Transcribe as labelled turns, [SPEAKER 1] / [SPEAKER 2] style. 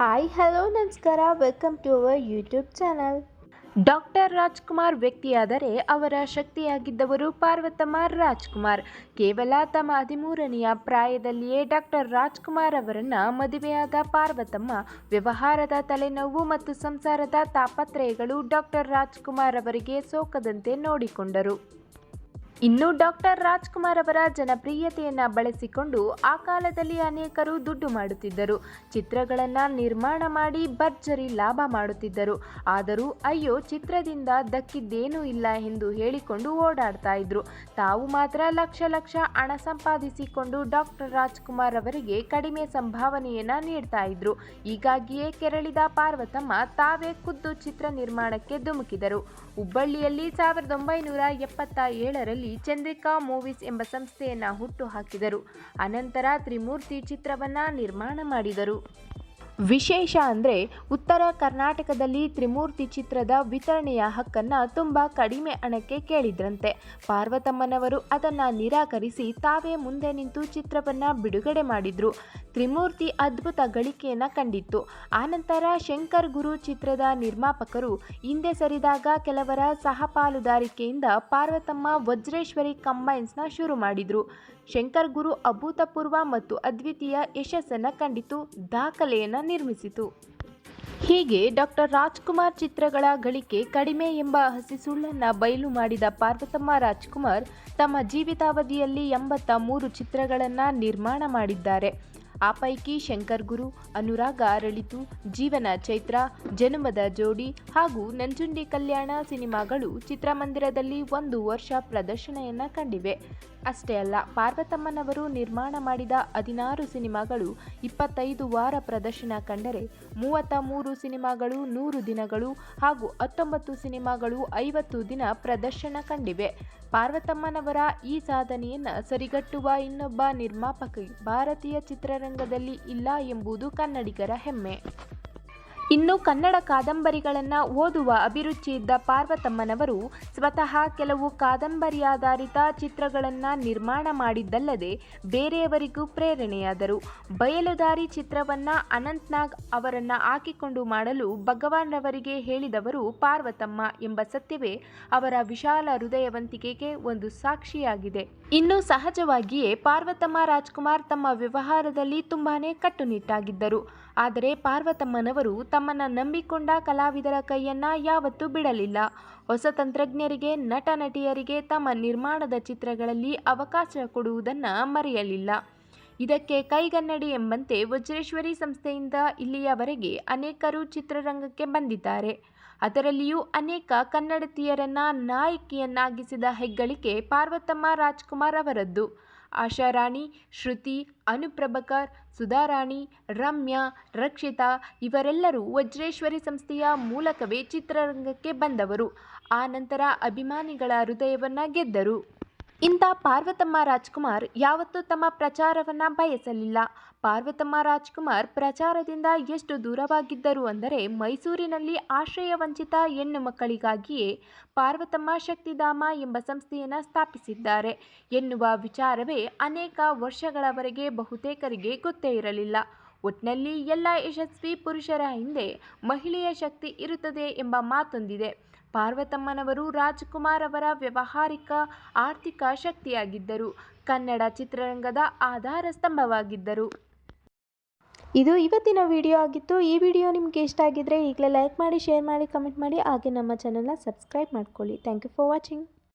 [SPEAKER 1] Hi hello ನಮಸ್ಕಾರ. Welcome to our YouTube channel
[SPEAKER 2] doctor Rajkumar ವ್ಯಕ್ತಿಯಾದರೆ ಅವರ ಶಕ್ತಿಯಾಗಿದ್ದವರು ಪಾರ್ವತಮ್ಮ ರಾಜ್ಕುಮಾರ್. ಕೇವಲ ತಮ್ಮ ಹದಿಮೂರನೆಯ ಪ್ರಾಯದಲ್ಲಿಯೇ ಡಾಕ್ಟರ್ ರಾಜ್ಕುಮಾರ್ ಅವರನ್ನು ಮದುವೆಯಾದ ಪಾರ್ವತಮ್ಮ, ವ್ಯವಹಾರದ ತಲೆನೋವು ಮತ್ತು ಸಂಸಾರದ ತಾಪತ್ರಯಗಳು ಡಾಕ್ಟರ್ ರಾಜ್ಕುಮಾರ್ ಅವರಿಗೆ ಸೋಕದಂತೆ ನೋಡಿಕೊಂಡರು. ಇನ್ನು ಡಾಕ್ಟರ್ ರಾಜ್ಕುಮಾರ್ ಅವರ ಜನಪ್ರಿಯತೆಯನ್ನು ಬಳಸಿಕೊಂಡು ಆ ಕಾಲದಲ್ಲಿ ಅನೇಕರು ದುಡ್ಡು ಮಾಡುತ್ತಿದ್ದರು. ಚಿತ್ರಗಳನ್ನು ನಿರ್ಮಾಣ ಮಾಡಿ ಭರ್ಜರಿ ಲಾಭ ಮಾಡುತ್ತಿದ್ದರು. ಆದರೂ ಅಯ್ಯೋ, ಚಿತ್ರದಿಂದ ದಕ್ಕಿದ್ದೇನೂ ಇಲ್ಲ ಎಂದು ಹೇಳಿಕೊಂಡು ಓಡಾಡ್ತಾ ಇದ್ರು. ತಾವು ಮಾತ್ರ ಲಕ್ಷ ಲಕ್ಷ ಹಣ ಸಂಪಾದಿಸಿಕೊಂಡು ಡಾಕ್ಟರ್ ರಾಜ್ಕುಮಾರ್ ಅವರಿಗೆ ಕಡಿಮೆ ಸಂಭಾವನೆಯನ್ನ ನೀಡ್ತಾ ಇದ್ರು. ಹೀಗಾಗಿಯೇ ಕೆರಳಿದ ಪಾರ್ವತಮ್ಮ ತಾವೇ ಖುದ್ದು ಚಿತ್ರ ನಿರ್ಮಾಣಕ್ಕೆ ಧುಮುಕಿದರು. ಹುಬ್ಬಳ್ಳಿಯಲ್ಲಿ ಸಾವಿರದ ಒಂಬೈನೂರ ಎಪ್ಪತ್ತ ಚಂದ್ರಿಕಾ ಮೂವೀಸ್ ಎಂಬ ಸಂಸ್ಥೆಯನ್ನು ಹುಟ್ಟು ಹಾಕಿದರು. ಅನಂತರ ತ್ರಿಮೂರ್ತಿ ಚಿತ್ರವನ್ನ ನಿರ್ಮಾಣ ಮಾಡಿದರು. ವಿಶೇಷ ಅಂದರೆ ಉತ್ತರ ಕರ್ನಾಟಕದಲ್ಲಿ ತ್ರಿಮೂರ್ತಿ ಚಿತ್ರದ ವಿತರಣೆಯ ಹಕ್ಕನ್ನು ತುಂಬ ಕಡಿಮೆ ಹಣಕ್ಕೆ ಕೇಳಿದ್ರಂತೆ. ಪಾರ್ವತಮ್ಮನವರು ಅದನ್ನು ನಿರಾಕರಿಸಿ ತಾವೇ ಮುಂದೆ ನಿಂತು ಚಿತ್ರವನ್ನು ಬಿಡುಗಡೆ ಮಾಡಿದ್ರು. ತ್ರಿಮೂರ್ತಿ ಅದ್ಭುತ ಗಳಿಕೆಯನ್ನು ಕಂಡಿತ್ತು. ಆನಂತರ ಶಂಕರ್ ಗುರು ಚಿತ್ರದ ನಿರ್ಮಾಪಕರು ಹಿಂದೆ ಸರಿದಾಗ ಕೆಲವರ ಸಹಪಾಲುದಾರಿಕೆಯಿಂದ ಪಾರ್ವತಮ್ಮ ವಜ್ರೇಶ್ವರಿ ಕಂಬೈನ್ಸ್ನ ಶುರು ಮಾಡಿದರು. ಶಂಕರ್ ಗುರು ಅಭೂತಪೂರ್ವ ಮತ್ತು ಅದ್ವಿತೀಯ ಯಶಸ್ಸನ್ನು ಕಂಡಿತು. ದಾಖಲೆಯನ್ನು ನಿರ್ಮಿಸಿತು. ಹೀಗೆ ಡಾಕ್ಟರ್ ರಾಜ್ಕುಮಾರ್ ಚಿತ್ರಗಳ ಗಳಿಕೆ ಕಡಿಮೆ ಎಂಬ ಹಸಿ ಸುಳ್ಳನ್ನು ಬಯಲು ಮಾಡಿದ ಪಾರ್ವತಮ್ಮ ರಾಜ್ಕುಮಾರ್ ತಮ್ಮ ಜೀವಿತಾವಧಿಯಲ್ಲಿ ಎಂಬತ್ತ ಮೂರು ಚಿತ್ರಗಳನ್ನು ನಿರ್ಮಾಣ ಮಾಡಿದ್ದಾರೆ. ಆ ಪೈಕಿ ಶಂಕರ್ ಗುರು, ಅನುರಾಗ ಅರಳಿತು, ಜೀವನ ಚೈತ್ರ, ಜನುಮದ ಜೋಡಿ ಹಾಗೂ ನಂಜುಂಡಿ ಕಲ್ಯಾಣ ಸಿನಿಮಾಗಳು ಚಿತ್ರಮಂದಿರದಲ್ಲಿ ಒಂದು ವರ್ಷ ಪ್ರದರ್ಶನೆಯನ್ನ ಕಂಡಿವೆ. ಅಷ್ಟೇ ಅಲ್ಲ, ಪಾರ್ವತಮ್ಮನವರು ನಿರ್ಮಾಣ ಮಾಡಿದ ಹದಿನಾರು ಸಿನಿಮಾಗಳು ಇಪ್ಪತ್ತೈದು ವಾರ ಪ್ರದರ್ಶನ ಕಂಡರೆ ಮೂವತ್ತ ಮೂರು ಸಿನಿಮಾಗಳು ನೂರು ದಿನಗಳು ಹಾಗೂ ಹತ್ತೊಂಬತ್ತು ಸಿನಿಮಾಗಳು ಐವತ್ತು ದಿನ ಪ್ರದರ್ಶನ ಕಂಡಿವೆ. ಪಾರ್ವತಮ್ಮನವರ ಈ ಸಾಧನೆಯನ್ನು ಸರಿಗಟ್ಟುವ ಇನ್ನೊಬ್ಬ ನಿರ್ಮಾಪಕ ಭಾರತೀಯ ಚಿತ್ರರಂಗದಲ್ಲಿ ಇಲ್ಲ ಎಂಬುದು ಕನ್ನಡಿಗರ ಹೆಮ್ಮೆ. ಇನ್ನು ಕನ್ನಡ ಕಾದಂಬರಿಗಳನ್ನು ಓದುವ ಅಭಿರುಚಿ ಇದ್ದ ಪಾರ್ವತಮ್ಮನವರು ಸ್ವತಃ ಕೆಲವು ಕಾದಂಬರಿಯಾಧಾರಿತ ಚಿತ್ರಗಳನ್ನು ನಿರ್ಮಾಣ ಮಾಡಿದ್ದಲ್ಲದೆ ಬೇರೆಯವರಿಗೂ ಪ್ರೇರಣೆಯಾದರು. ಬಯಲುದಾರಿ ಚಿತ್ರವನ್ನು ಅನಂತ್ನಾಗ್ ಅವರನ್ನು ಹಾಕಿಕೊಂಡು ಮಾಡಲು ಭಗವಾನ್ ರವರಿಗೆ ಹೇಳಿದವರು ಪಾರ್ವತಮ್ಮ ಎಂಬ ಸತ್ಯವೇ ಅವರ ವಿಶಾಲ ಹೃದಯವಂತಿಕೆಗೆ ಒಂದು ಸಾಕ್ಷಿಯಾಗಿದೆ. ಇನ್ನು ಸಹಜವಾಗಿಯೇ ಪಾರ್ವತಮ್ಮ ರಾಜ್ಕುಮಾರ್ ತಮ್ಮ ವ್ಯವಹಾರದಲ್ಲಿ ತುಂಬಾನೇ ಕಟ್ಟುನಿಟ್ಟಾಗಿದ್ದರು. ಆದರೆ ಪಾರ್ವತಮ್ಮನವರು ತಮ್ಮನ್ನು ನಂಬಿಕೊಂಡ ಕಲಾವಿದರ ಕೈಯನ್ನ ಯಾವತ್ತೂ ಬಿಡಲಿಲ್ಲ. ಹೊಸ ತಂತ್ರಜ್ಞರಿಗೆ ನಟ ನಟಿಯರಿಗೆ ತಮ್ಮ ನಿರ್ಮಾಣದ ಚಿತ್ರಗಳಲ್ಲಿ ಅವಕಾಶ ಕೊಡುವುದನ್ನು ಮರೆಯಲಿಲ್ಲ. ಇದಕ್ಕೆ ಕೈಗನ್ನಡಿ ಎಂಬಂತೆ ವಜ್ರೇಶ್ವರಿ ಸಂಸ್ಥೆಯಿಂದ ಇಲ್ಲಿಯವರೆಗೆ ಅನೇಕರು ಚಿತ್ರರಂಗಕ್ಕೆ ಬಂದಿದ್ದಾರೆ. ಅದರಲ್ಲಿಯೂ ಅನೇಕ ಕನ್ನಡತಿಯರನ್ನ ನಾಯಕಿಯನ್ನಾಗಿಸಿದ ಹೆಗ್ಗಳಿಕೆ ಪಾರ್ವತಮ್ಮ ರಾಜ್ಕುಮಾರ್ ಅವರದ್ದು. ಆಶಾರಾಣಿ, ಶ್ರುತಿ, ಅನುಪ್ರಭಕರ್, ಸುಧಾರಾಣಿ, ರಮ್ಯಾ, ರಕ್ಷಿತಾ ಇವರೆಲ್ಲರೂ ವಜ್ರೇಶ್ವರಿ ಸಂಸ್ಥೆಯ ಮೂಲಕವೇ ಚಿತ್ರರಂಗಕ್ಕೆ ಬಂದವರು. ಆ ನಂತರ ಅಭಿಮಾನಿಗಳ ಹೃದಯವನ್ನ ಗೆದ್ದರು. ಇಂಥ ಪಾರ್ವತಮ್ಮ ರಾಜ್ಕುಮಾರ್ ಯಾವತ್ತೂ ತಮ್ಮ ಪ್ರಚಾರವನ್ನ ಬಯಸಲಿಲ್ಲ. ಪಾರ್ವತಮ್ಮ ರಾಜ್ಕುಮಾರ್ ಪ್ರಚಾರದಿಂದ ಎಷ್ಟು ದೂರವಾಗಿದ್ದರು ಅಂದರೆ ಮೈಸೂರಿನಲ್ಲಿ ಆಶ್ರಯ ವಂಚಿತ ಹೆಣ್ಣು ಮಕ್ಕಳಿಗಾಗಿಯೇ ಪಾರ್ವತಮ್ಮ ಶಕ್ತಿಧಾಮ ಎಂಬ ಸಂಸ್ಥೆಯನ್ನು ಸ್ಥಾಪಿಸಿದ್ದಾರೆ. ಎನ್ನುವ ವಿಚಾರವೇ ಅನೇಕ ವರ್ಷಗಳವರೆಗೆ ಬಹುತೇಕರಿಗೆ ಗೊತ್ತೇ ಇರಲಿಲ್ಲ. ಒಟ್ನಲ್ಲಿ ಎಲ್ಲ ಯಶಸ್ವಿ ಪುರುಷರ ಹಿಂದೆ ಮಹಿಳೆಯ ಶಕ್ತಿ ಇರುತ್ತದೆ ಎಂಬ ಮಾತೊಂದಿದೆ. ಪಾರ್ವತಮ್ಮನವರು ರಾಜ್ಕುಮಾರ್ ಅವರ ವ್ಯಾವಹಾರಿಕ ಆರ್ಥಿಕ ಶಕ್ತಿಯಾಗಿದ್ದರು. ಕನ್ನಡ ಚಿತ್ರರಂಗದ ಆಧಾರ ಸ್ತಂಭವಾಗಿದ್ದರು.
[SPEAKER 1] ಇದು ಇವತ್ತಿನ ವಿಡಿಯೋ ಆಗಿತ್ತು. ಈ ವಿಡಿಯೋ ನಿಮಗೆ ಇಷ್ಟ ಆಗಿದ್ದರೆ ಈಗಲೇ ಲೈಕ್ ಮಾಡಿ, ಶೇರ್ ಮಾಡಿ, ಕಮೆಂಟ್ ಮಾಡಿ. ಹಾಗೆ ನಮ್ಮ ಚಾನಲ್ನ ಸಬ್ಸ್ಕ್ರೈಬ್ ಮಾಡ್ಕೊಳ್ಳಿ. Thank you for watching.